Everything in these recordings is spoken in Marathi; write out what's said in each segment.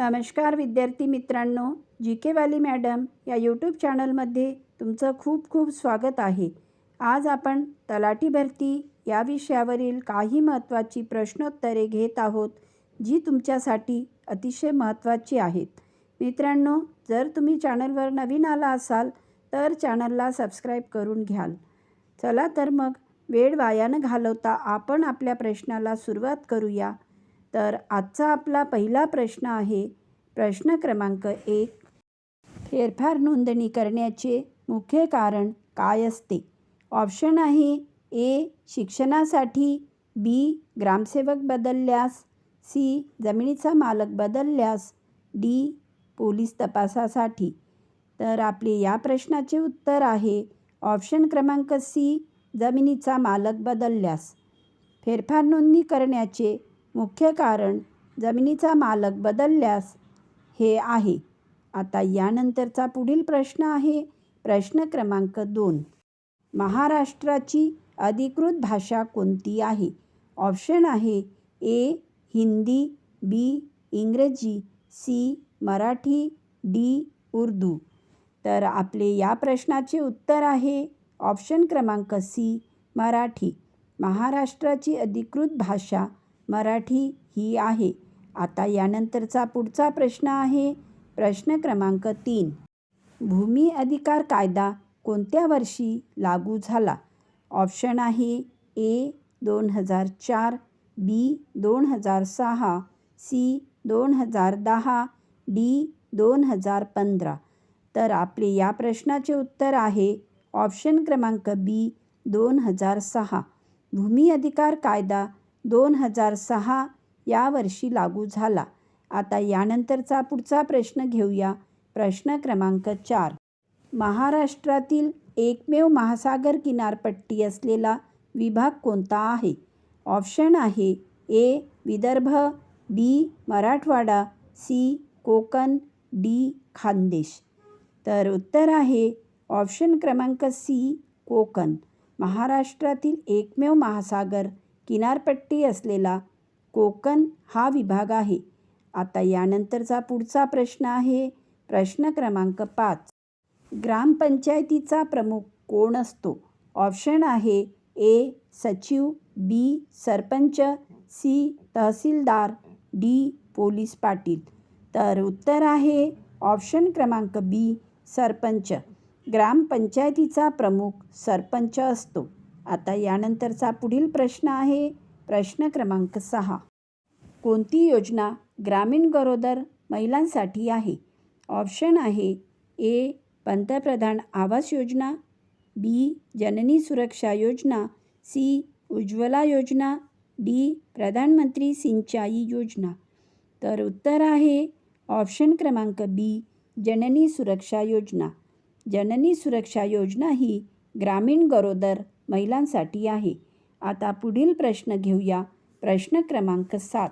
नमस्कार विद्यार्थी मित्रांनो जी केवाली मॅडम या यूट्यूब चॅनलमध्ये तुमचं खूप खूप स्वागत आहे. आज आपण तलाठी भरती या विषयावरील काही महत्त्वाची प्रश्नोत्तरे घेत आहोत जी तुमच्यासाठी अतिशय महत्त्वाची आहेत. मित्रांनो जर तुम्ही चॅनलवर नवीन आला असाल तर चॅनलला सबस्क्राईब करून घ्याल. चला तर मग वेळ वायानं घालवता आपण आपल्या प्रश्नाला सुरुवात करूया. तर आजचा आपला पहिला प्रश्न आहे प्रश्न क्रमांक एक. फेरफार नोंदणी करण्याचे मुख्य कारण काय असते? ऑप्शन आहे ए शिक्षणासाठी बी ग्रामसेवक बदलल्यास सी जमिनीचा मालक बदलल्यास डी पोलीस तपासासाठी. तर आपले या प्रश्नाचे उत्तर आहे ऑप्शन क्रमांक सी जमिनीचा मालक बदलल्यास. फेरफार नोंदणी करण्याचे मुख्य कारण जमिनीचा मालक बदलल्यास हे आहे. आता यानंतरचा पुढील प्रश्न आहे. प्रश्न क्रमांक दोन. महाराष्ट्राची अधिकृत भाषा कोणती आहे? ऑप्शन आहे ए हिंदी बी इंग्रजी सी मराठी डी उर्दू. तर आपले या प्रश्नाचे उत्तर आहे ऑप्शन क्रमांक सी मराठी. महाराष्ट्राची अधिकृत भाषा मराठी ही आहे. आता यानंतरचा पुढचा प्रश्न आहे. प्रश्न क्रमांक तीन. भूमी अधिकार कायदा कोणत्या वर्षी लागू झाला? ऑप्शन आहे ए दोन हजार चार बी दोन हजार सहा सी दोन हजार दहा डी दोन हजार पंधरा. तर आपले या प्रश्नाचे उत्तर आहे ऑप्शन क्रमांक बी दोन हजार सहा. भूमी अधिकार कायदा दोन हजार सहा या वर्षी लागू झाला. आता यानंतरचा पुढचा प्रश्न घेऊया. प्रश्न क्रमांक चार. महाराष्ट्रातील एकमेव महासागर किनारपट्टी असलेला विभाग कोणता आहे? ऑप्शन आहे A. Vidarbha B. Marathwada C. Konkan D. Khandesh. तर उत्तर आहे ऑप्शन क्रमांक सी. कोकण. महाराष्ट्रातील एकमेव महासागर किनारपट्टी असलेला कोकण हा विभाग आहे. आता यानंतरचा पुढचा प्रश्न आहे. प्रश्न क्रमांक पाच. ग्रामपंचायतीचा प्रमुख कोण असतो? ऑप्शन आहे ए. सचिव B. Sarpanch C. Tehsildar D. Police Patil. तर उत्तर आहे ऑप्शन क्रमांक बी सरपंच. ग्रामपंचायतीचा प्रमुख सरपंच असतो. आता यानंतरचा पुढील प्रश्न आहे. प्रश्न क्रमांक सहा. कोणती योजना ग्रामीण गरोदर महिलांसाठी आहे? ऑप्शन आहे ए. पंतप्रधान आवास योजना बी. जननी सुरक्षा योजना सी. उज्ज्वला योजना डी. प्रधानमंत्री सिंचाई योजना. तर उत्तर आहे ऑप्शन क्रमांक बी. जननी सुरक्षा योजना. जननी सुरक्षा योजना ही ग्रामीण गरोदर महिलांसाठी आहे. आता पुढील प्रश्न घेऊया. प्रश्न क्रमांक सात.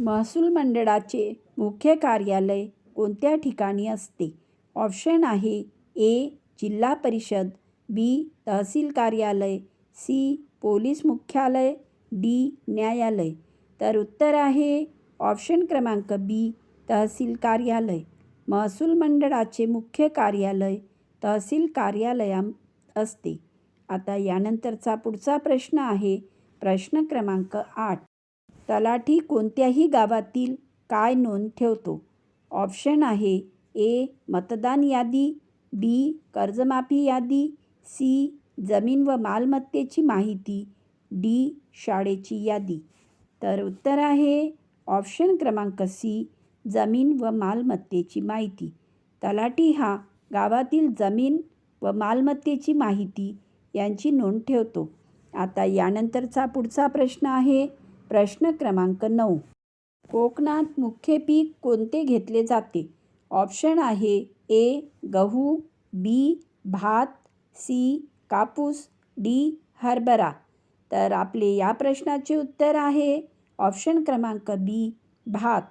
महसूल मंडळाचे मुख्य कार्यालय कोणत्या ठिकाणी असते? ऑप्शन आहे ए जिल्हा परिषद बी तहसील कार्यालय सी पोलीस मुख्यालय डी न्यायालय. तर उत्तर आहे ऑप्शन क्रमांक बी तहसील कार्यालय. महसूल मंडळाचे मुख्य कार्यालय तहसील कार्यालयात असते. आता यानंतरचा पुढचा प्रश्न आहे. प्रश्न क्रमांक आठ. तलाठी कोणत्याही गावातील काय नोंद ठेवतो? ऑप्शन आहे ए. मतदान यादी बी. कर्जमाफी यादी सी. जमीन व मालमत्तेची माहिती डी. शाळेची यादी. तर उत्तर आहे ऑप्शन क्रमांक सी. जमीन व मालमत्तेची माहिती. तलाठी हा गावातील जमीन व मालमत्तेची माहिती यांची नोंद ठेवतो. आता यानंतरचा पुढचा प्रश्न आहे. प्रश्न क्रमांक नऊ. कोकणात मुख्य पीक कोणते घेतले जाते? ऑप्शन आहे ए गहू बी भात सी कापूस डी हरभरा. तर आपले या प्रश्नाचे उत्तर आहे. ऑप्शन क्रमांक बी भात.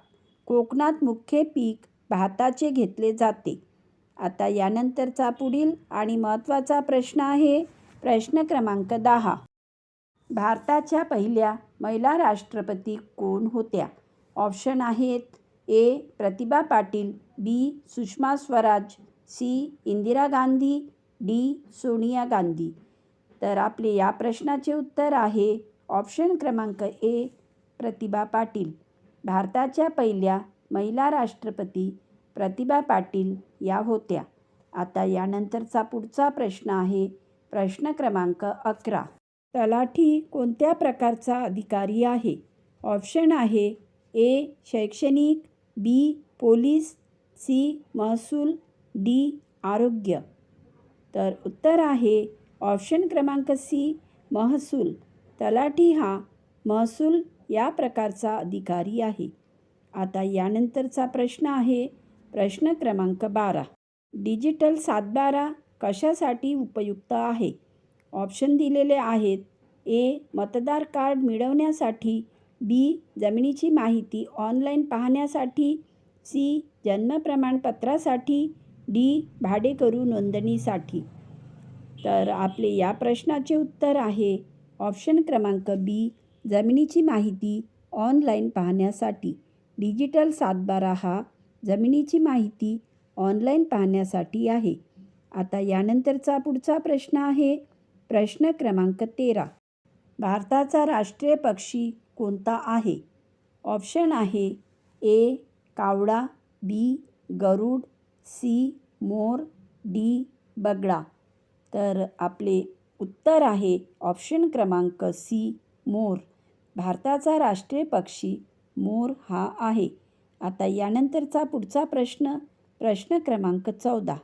कोकणात मुख्य पीक भाताचे घेतले जाते. आता यानंतरचा पुढील आणि महत्त्वाचा प्रश्न आहे. प्रश्न क्रमांक दहा. भारताच्या पहिल्या महिला राष्ट्रपती कोण होत्या? ऑप्शन आहेत A. Pratibha Patil B. Sushma Swaraj C. Indira Gandhi D. Sonia Gandhi. तर आपले या प्रश्नाचे उत्तर आहे ऑप्शन क्रमांक ए. प्रतिभा पाटील. भारताच्या पहिल्या महिला राष्ट्रपती प्रतिभा पाटील या होत्या. आता यानंतरचा पुढचा प्रश्न आहे प्रश्न क्रमांक अकरा. तलाठी कोणत्या प्रकारचा अधिकारी आहे? ऑप्शन आहे ए शैक्षणिक बी पोलीस सी महसूल डी आरोग्य. तर उत्तर आहे ऑप्शन क्रमांक सी महसूल. तलाठी हा महसूल या प्रकारचा अधिकारी आहे. आता यानंतरचा प्रश्न आहे प्रश्न क्रमांक बारा. डिजिटल सातबारा कशासाठी उपयुक्त आहे? ऑप्शन दिलेले आहेत. ए. मतदार कार्ड मिळवण्यासाठी. बी. जमिनीची माहिती ऑनलाईन पाहण्यासाठी. सी. जन्म प्रमाणपत्रासाठी. डी. भाडेकरू नोंदणीसाठी. तर आपले या प्रश्नाचे उत्तर आहे. ऑप्शन क्रमांक बी. जमिनीची माहिती ऑनलाईन पाहण्यासाठी. डिजिटल सातबारा हा जमिनीची माहिती ऑनलाईन पाहण्यासाठी आहे. आता यानंतरचा पुढचा प्रश्न आहे प्रश्न क्रमांक तेरा. भारताचा राष्ट्रीय पक्षी कोणता आहे? ऑप्शन आहे ए कावडा बी गरुड सी मोर डी बगळा. तर आपले उत्तर आहे ऑप्शन क्रमांक सी मोर. भारताचा राष्ट्रीय पक्षी मोर हा आहे. आता यानंतरचा पुढचा प्रश्न प्रश्न क्रमांक चौदा.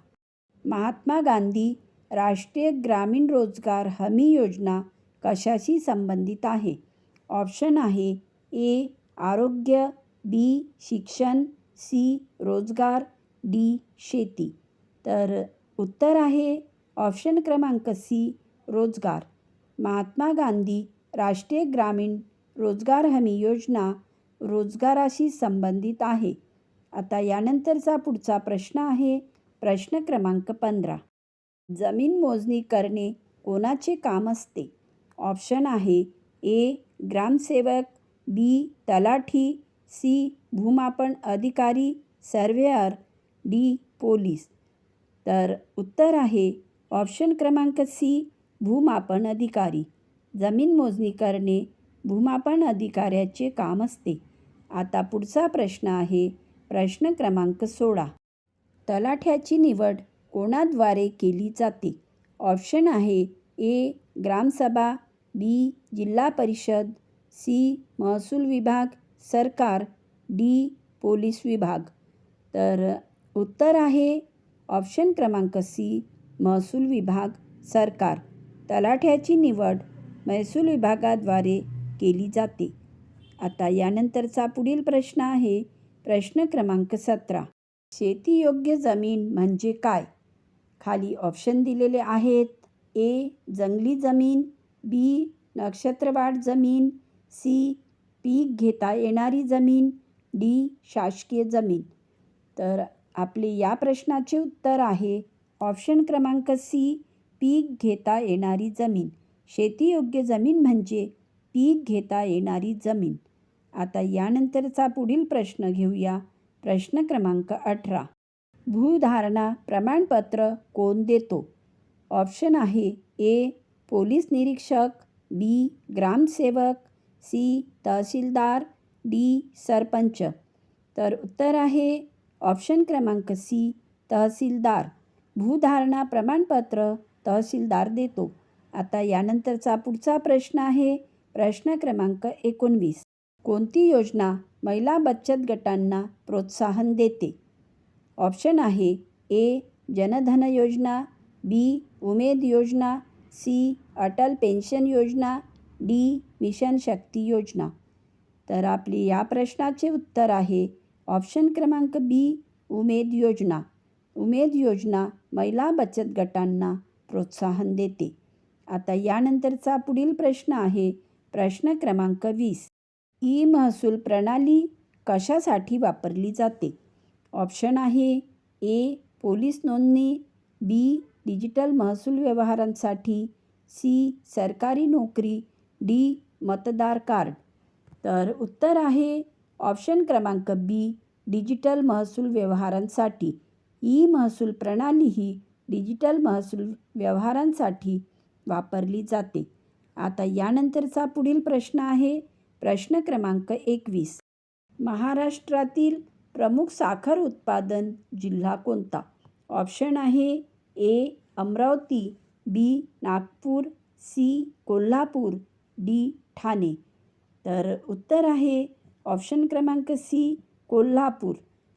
महात्मा गांधी राष्ट्रीय ग्रामीण रोजगार हमी योजना कशाशी संबंधित आहे? ऑप्शन आहे ए आरोग्य बी शिक्षण सी रोजगार डी शेती. तर उत्तर आहे ऑप्शन क्रमांक सी रोजगार. महात्मा गांधी राष्ट्रीय ग्रामीण रोजगार हमी योजना रोजगाराशी संबंधित आहे. आता यानंतरचा पुढचा प्रश्न आहे प्रश्न क्रमांक पंधरा. जमीन मोजणी करणे कोणाचे काम असते? ऑप्शन आहे ए. ग्रामसेवक बी. तलाठी सी. भूमापन अधिकारी सर्वेअर डी. पोलीस. तर उत्तर आहे ऑप्शन क्रमांक सी. भूमापन अधिकारी. जमीन मोजणी करणे भूमापन अधिकाऱ्याचे काम असते. आता पुढचा प्रश्न आहे प्रश्न क्रमांक सोळा. तलाठ्याची निवड कोणाद्वारे केली जाते? ऑप्शन आहे ए. ग्रामसभा बी. जिल्हा परिषद सी. महसूल विभाग सरकार डी. पोलीस विभाग. तर उत्तर आहे ऑप्शन क्रमांक सी. महसूल विभाग सरकार. तलाठ्याची निवड महसूल विभागाद्वारे केली जाते. आता यानंतरचा पुढील प्रश्न आहे प्रश्न क्रमांक सतरा. शेतीयोग्य जमीन म्हणजे काय? खाली ऑप्शन दिलेले आहेत. ए जंगली जमीन. बी नक्षत्रवाढ जमीन. सी पीक घेता येणारी जमीन. डी शासकीय जमीन. तर आपले या प्रश्नाचे उत्तर आहे. ऑप्शन क्रमांक सी पीक घेता येणारी जमीन. शेतीयोग्य जमीन म्हणजे पीक घेता येणारी जमीन. आता यानंतरचा पुढील प्रश्न घेऊया. प्रश्न क्रमांक अठरा. भूधारणा प्रमाणपत्र कोण देतो? ऑप्शन आहे ए पोलीस निरीक्षक बी ग्रामसेवक सी तहसीलदार डी सरपंच. तर उत्तर आहे ऑप्शन क्रमांक सी तहसीलदार. भूधारणा प्रमाणपत्र तहसीलदार देतो. आता यानंतरचा पुढचा प्रश्न आहे. प्रश्न क्रमांक एकोणवीस. कोणती योजना महिला बचत गटांना प्रोत्साहन देते? ऑप्शन आहे ए जनधन योजना बी उमेद योजना सी अटल पेन्शन योजना डी मिशन शक्ती योजना. तर आपली या प्रश्नाचे उत्तर आहे ऑप्शन क्रमांक बी उमेद योजना. उमेद योजना महिला बचत गटांना प्रोत्साहन देते. आता यानंतरचा पुढील प्रश्न आहे प्रश्न क्रमांक वीस. ई महसूल प्रणाली कशासाठी वापरली जाते? ऑप्शन आहे ए पोलीस नोंदणी बी डिजिटल महसूल व्यवहारांसाठी सी सरकारी नोकरी डी मतदार कार्ड. तर उत्तर आहे ऑप्शन क्रमांक बी डिजिटल महसूल व्यवहारांसाठी. ई महसूल प्रणाली ही डिजिटल महसूल व्यवहारांसाठी वापरली जाते. आता यानंतरचा पुढील प्रश्न आहे प्रश्न क्रमांक एकवीस. महाराष्ट्रातील प्रमुख साखर उत्पादन जिल्हा कोणता? ऑप्शन आहे A Amravati B Nagpur C Kolhapur D Thane. तर उत्तर आहे ऑप्शन क्रमांक सी कोल्हापूर.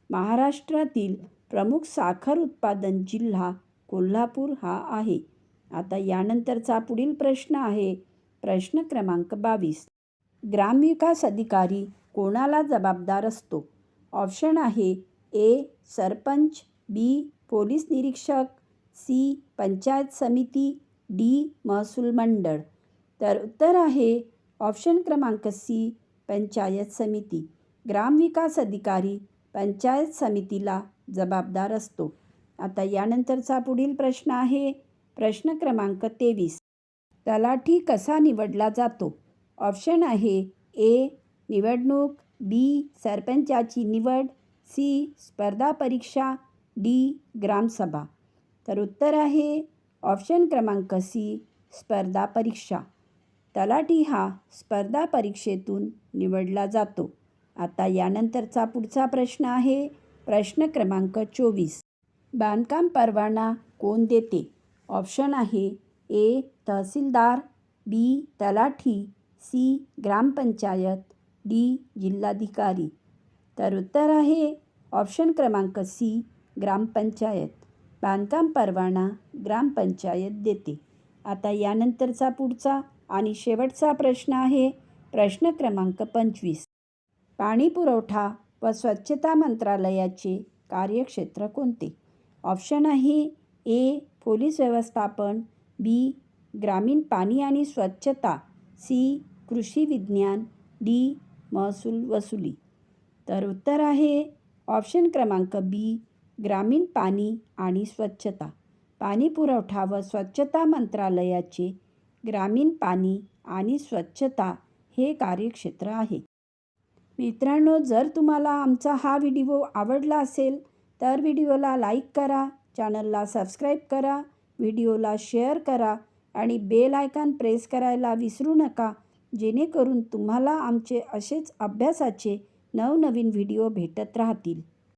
महाराष्ट्रातील प्रमुख साखर उत्पादन जिल्हा कोल्हापूर हा आहे. आता यानंतरचा पुढील प्रश्न आहे. प्रश्न क्रमांक बावीस. ग्रामविकास अधिकारी कोणाला जबाबदार असतो? ऑप्शन आहे ए सरपंच बी पोलीस निरीक्षक सी पंचायत समिती डी महसूल मंडळ. तर उत्तर आहे ऑप्शन क्रमांक सी पंचायत समिती. ग्रामविकास अधिकारी पंचायत समितीला जबाबदार असतो. आता यानंतरचा पुढील प्रश्न आहे. प्रश्न क्रमांक तेवीस. तलाठी कसा निवडला जातो? ऑप्शन आहे ए निवडणूक बी सरपंचाची निवड सी स्पर्धा परीक्षा डी ग्रामसभा. तर उत्तर आहे ऑप्शन क्रमांक सी स्पर्धा परीक्षा. तलाठी हा स्पर्धा परीक्षेतून निवडला जातो. आता यानंतरचा पुढचा प्रश्न आहे प्रश्न क्रमांक चोवीस. बांधकाम परवाना कोण देते? ऑप्शन आहे ए तहसीलदार बी तलाठी सी ग्रामपंचायत डी जिल्हाधिकारी. तर उत्तर आहे ऑप्शन क्रमांक सी ग्रामपंचायत. बांधकाम परवाना ग्रामपंचायत देते. आता यानंतरचा पुढचा आणि शेवटचा प्रश्न आहे प्रश्न क्रमांक पंचवीस. पाणी पुरवठा व स्वच्छता मंत्रालयाचे कार्यक्षेत्र कोणते? ऑप्शन आहे ए पोलीस व्यवस्थापन बी ग्रामीण पाणी आणि स्वच्छता. सी. कृषी विज्ञान डी. महसूल वसुली. तर उत्तर आहे ऑप्शन क्रमांक बी ग्रामीण पाणी आणि स्वच्छता. पाणी पुरवठा व स्वच्छता मंत्रालयाचे ग्रामीण पाणी आणि स्वच्छता हे कार्यक्षेत्र आहे. मित्रांनो जर तुम्हाला आमचा हा व्हिडिओ आवडला असेल तर व्हिडिओला लाईक करा चॅनलला सबस्क्राईब करा व्हिडिओला शेअर करा आणि बेल आयकॉन प्रेस करायला विसरू नका जेणेकरून तुम्हाला आमचे असेच अभ्यासाचे नवनवीन व्हिडिओ भेटत राहतील.